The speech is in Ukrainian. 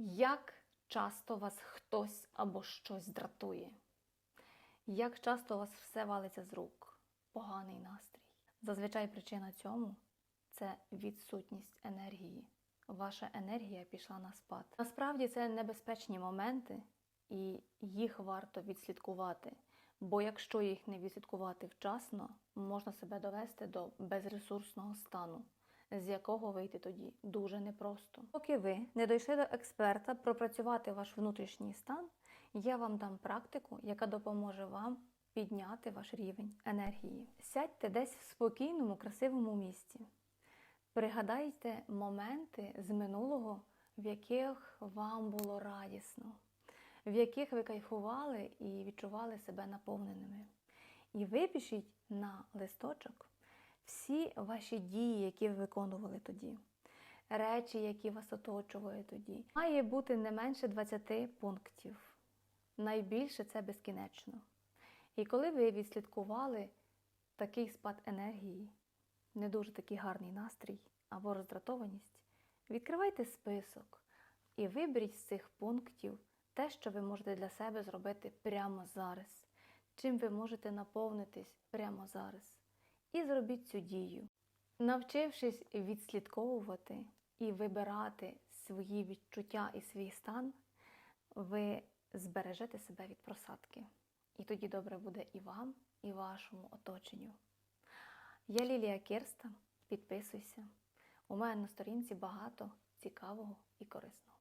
Як часто вас хтось або щось дратує? Як часто у вас все валиться з рук? Поганий настрій. Зазвичай причина цьому це відсутність енергії. Ваша енергія пішла на спад. Насправді це небезпечні моменти, і їх варто відслідкувати. Бо якщо їх не відслідкувати вчасно, можна себе довести до безресурсного стану, з якого вийти тоді дуже непросто. Поки ви не дійшли до експерта пропрацювати ваш внутрішній стан, я вам дам практику, яка допоможе вам підняти ваш рівень енергії. Сядьте десь в спокійному, красивому місці. Пригадайте моменти з минулого, в яких вам було радісно, в яких ви кайфували і відчували себе наповненими. І випишіть на листочок всі ваші дії, які ви виконували тоді, речі, які вас оточували тоді. Має бути не менше 20 пунктів. Найбільше це безкінечно. І коли ви відслідкували такий спад енергії, не дуже такий гарний настрій або роздратованість, відкривайте список і виберіть з цих пунктів те, що ви можете для себе зробити прямо зараз, чим ви можете наповнитись прямо зараз. І зробіть цю дію. Навчившись відслідковувати і вибирати свої відчуття і свій стан, ви збережете себе від просадки. І тоді добре буде і вам, і вашому оточенню. Я Лілія Кірста. Підписуйся. У мене на сторінці багато цікавого і корисного.